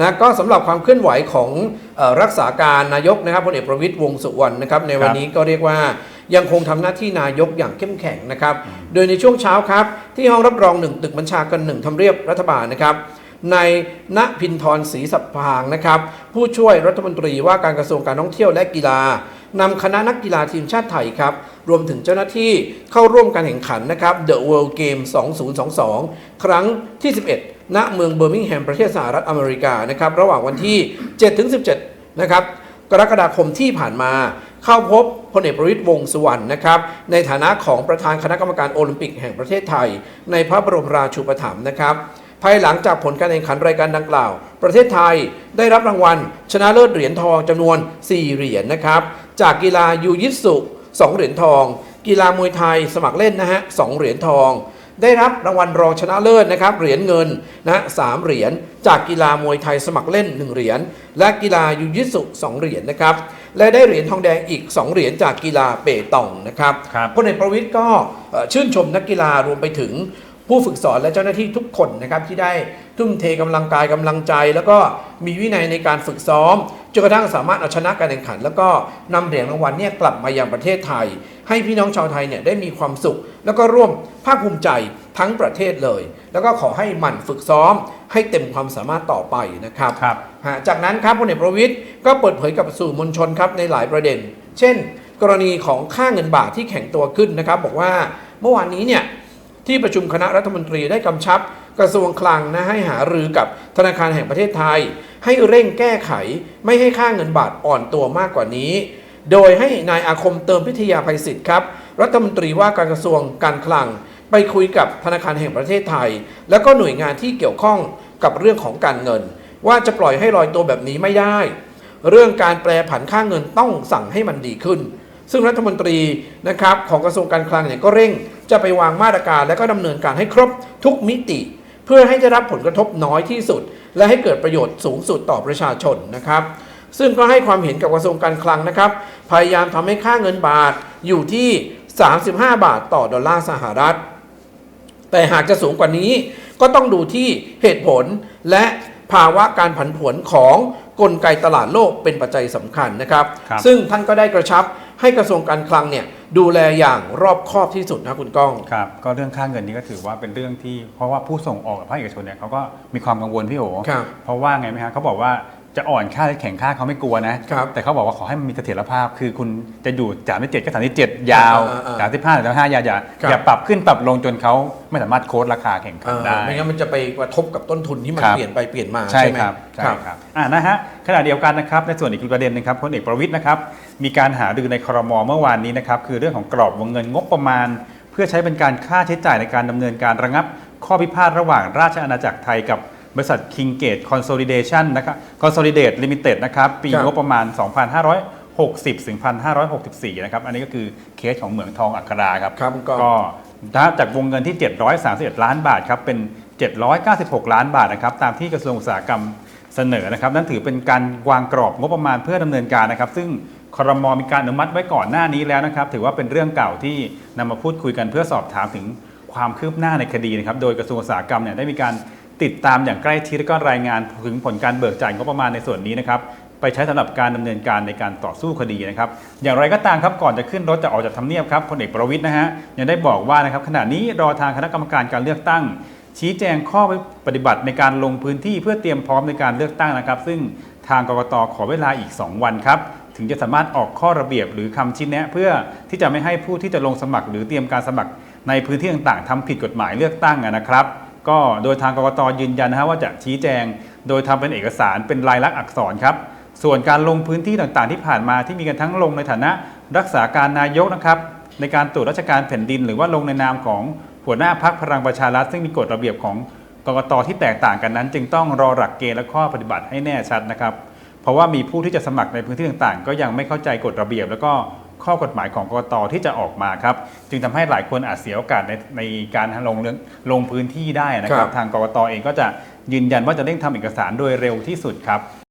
นะก็สำหรับความเคลื่อนไหวของออรักษาการนายกนะครับพลเอกประวิตยวงสุวรรณนะครับในวันนี้ก็เรียกว่ายังคงทำหน้าที่นายกอย่างเข้มแข็งนะครับ โดยในช่วงเช้าครับ ที่ห้องรับรองหนึ่งตึกบัญชาการหนึ่งทำเรียบรัฐบาลนะครับในณพินทรศรีสัพพางนะครับ ผู้ช่วยรัฐมนตรีว่าการกระทรวงการท่องเที่ยวและกีฬา นำคณะนักกีฬาทีมชาติไทยครับ รวมถึงเจ้าหน้าที่เข้าร่วมการแข่งขันนะครับ The World Game 2022 ครั้งที่ 11 ณ เมืองเบอร์มิงแฮมประเทศสหรัฐอเมริกานะครับ ระหว่างวันที่ 7-17 นะครับ กรกฎาคมที่ผ่านมาเข้าพบพลเอกประวิตยวงสุวรรณนะครับในฐานะของประธานคณะกรรมการโอลิมปิกแห่งประเทศไทย ในพระบรมราชูปถัมภ์นะครับ ภายหลังจากผลการแข่งขันรายการดังกล่าว ประเทศไทยได้รับรางวัล ชนะเลิศเหรียญทองจำนวน 4 เหรียญนะครับ จากกีฬายูยิสุ2เหรียญทอง กีฬามวยไทยสมัครเล่นนะฮะสเหรียญทอง ได้รับรางวัลรองชนะเลิศนะครับเหรียญเงินนะสามเหรียญจากกีฬามวยไทยสมัครเล่น 1 เหรียญและกีฬายูยิสุ2เหรียญนะครับและได้เหรียญทองแดงอีก 2 เหรียญจากกีฬาเปตองนะครับครับพลเอกประวิตยก็เอ่อชื่นชมนักกีฬารวมไปถึงผู้ฝึกสอนและเจ้าหน้าที่ทุกคนนะครับที่ได้ทุ่มเทกำลังกายกำลังใจ แล้วก็มีวินัยในการฝึกซ้อม จนกระทั่งสามารถเอาชนะการแข่งขัน แล้วก็นำเหรียญรางวัลเนี่ยกลับมายังประเทศไทย ให้พี่น้องชาวไทยเนี่ยได้มีความสุข แล้วก็ร่วมภาคภูมิใจทั้งประเทศเลย แล้วก็ขอให้หมั่นฝึกซ้อม ให้เต็มความสามารถต่อไปนะครับครับฮะจากนั้นครับพลเอกประวิตยก็เปิดเผยกับสื่อมวลชนครับในหลายประเด็น เช่น กรณีของค่าเงินบาทที่แข็งตัวขึ้นนะครับ บอกว่าเมื่อวานนี้เนี่ย ที่ประชุมคณะรัฐมนตรีได้กำชับกระทรวงคลังนะให้หารือกับธนาคารแห่งประเทศไทย ให้เร่งแก้ไขไม่ให้ค่าเงินบาทอ่อนตัวมากกว่านี้ โดยให้นายอาคมเติมพิทยาภัยศิษย์ครับ รัฐมนตรีว่าการกระทรวงการคลัง ไปคุยกับธนาคารแห่งประเทศไทย แล้วก็หน่วยงานที่เกี่ยวข้องกับเรื่องของการเงิน ว่าจะปล่อยให้ลอยตัวแบบนี้ไม่ได้ เรื่องการแปลผันค่าเงินต้องสั่งให้มันดีขึ้น ซึ่งรัฐมนตรีนะครับของกระทรวงการคลังเนี่ยก็เร่ง จะไปวางมาตรการและก็ดำเนินการให้ครบทุกมิติ เพื่อให้ได้รับผลกระทบน้อยที่สุด และให้เกิดประโยชน์สูงสุดต่อประชาชนนะครับ ซึ่งก็ให้ความเห็นกับกระทรวงการคลังนะครับ พยายามทำให้ค่าเงินบาทอยู่ที่ 35 บาทต่อดอลลาร์สหรัฐ แต่หากจะสูงกว่านี้ก็ต้องดูที่เหตุผลและภาวะการผันผวนของกลไกตลาดโลกเป็นปัจจัยสำคัญนะครับครับซึ่งท่านก็ได้กระชับให้กระทรวงการคลังเนี่ย ดูแลอย่างรอบคอบที่สุดนะคุณก้อง ครับก็เรื่องค่าเงินนี้ก็ถือว่าเป็นเรื่องที่เพราะว่าผู้ส่งออกกับภาคเอกชนเนี่ยเขาก็มีความกังวลพี่โอครับ เพราะว่าไงไหมฮะเขาบอกว่า จะอ่อนค่าหรือแข็งค่าเขาไม่กลัวนะ ครับแต่เขาบอกว่าขอให้มันมีเสถียรภาพ คือคุณจะอยู่สามที่เจ็ดก็สามที่เจ็ดยาวอ่าอ่าสามที่ห้าสามที่ห้าอย่าอย่าครับ อย่าปรับขึ้นปรับลงจนเขาไม่สามารถโค้ดราคาแข่งขัเอนอได้ ไม่งั้นมันจะไปกระทบกับต้นทุนที่มันครับ เปลี่ยนไปเปลี่ยนมาใช่ใช่ไหมครับใช่ครับอ่านะฮะขณะเดียวกันนะครับในส่วนอีกประเด็นหนึงครับพลเอกประวิทย์นะครับมีการหารือในครมเมื่อวานนี้นะครับคือเรื่องของกรอบวงเงินงบประมาณ เพื่อใช้เป็นการค่าใช้จ่ายในการดำเนินการระงับ ข้อพิพาทระหว่างราชอาณาจักรไทยกับ บริษัท Kingate Consolidation นะครับ Consolidate Limited นะครับ ปีครับงบประมาณ 2560ถึง1564 นะครับ อันนี้ก็คือเคสของเหมืองทองอัคราครับ ครับคุณก้องก็นะจากวงเงินที่ 731 ล้านบาทครับ เป็น 796 ล้านบาทนะครับ ตามที่กระทรวงอุตสาหกรรมเสนอนะครับ นั่นถือเป็นการวางกรอบงบประมาณเพื่อดำเนินการนะครับ ซึ่งครมมีการอนุมัติไว้ก่อนหน้านี้แล้วนะครับ ถือว่าเป็นเรื่องเก่าที่นำมาพูดคุยกันเพื่อสอบถามถึงความคืบหน้าในคดีนะครับ โดยกระทรวงอุตสาหกรรมเนี่ยได้มีการ ติดตามอย่างใกล้ชิดและก็รายงานถึงผลการเบิกจ่ายงบประมาณในส่วนนี้นะครับไปใช้สำหรับการดำเนินการในการต่อสู้คดีนะครับ อย่างไรก็ตามครับก่อนจะขึ้นรถจะออกจากทำเนียบครับพลเอกประวิทย์นะฮะยังได้บอกว่านะครับขณะนี้รอทางคณะกรรมการการเลือกตั้ง ชี้แจงข้อปฏิบัติในการลงพื้นที่เพื่อเตรียมพร้อมในการเลือกตั้งนะครับ ซึ่งทางกรกตขอเวลาอีก 2 วันครับถึงจะสามารถออกข้อระเบียบหรือคำชี้แนะ เพื่อที่จะไม่ให้ผู้ที่จะลงสมัคร หรือเตรียมการสมัครในพื้นที่ต่างๆทำผิดกฎหมายเลือกตั้งนะครับ ก็โดยทางกรกตยืนยันนะฮะว่าจะชี้แจง โดยทำเป็นเอกสารเป็นลายลักษณ์อักษรครับ ส่วนการลงพื้นที่ต่างๆที่ผ่านมาที่มีกันทั้งลงในฐานะรักษาการนายกนะครับในการตรวจราชการแผ่นดิน หรือว่าลงในนามของหัวหน้าพักพลังประชารัฐซึ่งมีกฎระเบียบของกรกตที่แตกต่างกันนั้น จึงต้องรอหลักเกณฑ์และข้อปฏิบัติให้แน่ชัดนะครับ เพราะว่ามีผู้ที่จะสมัครในพื้นที่ต่างๆ ก็ยังไม่เข้าใจกฎระเบียบ แล้วก็ ข้อกฎหมายของกกตที่จะออกมาครับจึงทำให้หลายคนอาจเสียโอกาสในในการลงเรื่องลงพื้นที่ได้นะคครัรับบทางกกตเองก็จะยืนยันว่าจะเร่งทำเอกสารโดยเร็วที่สุดครับ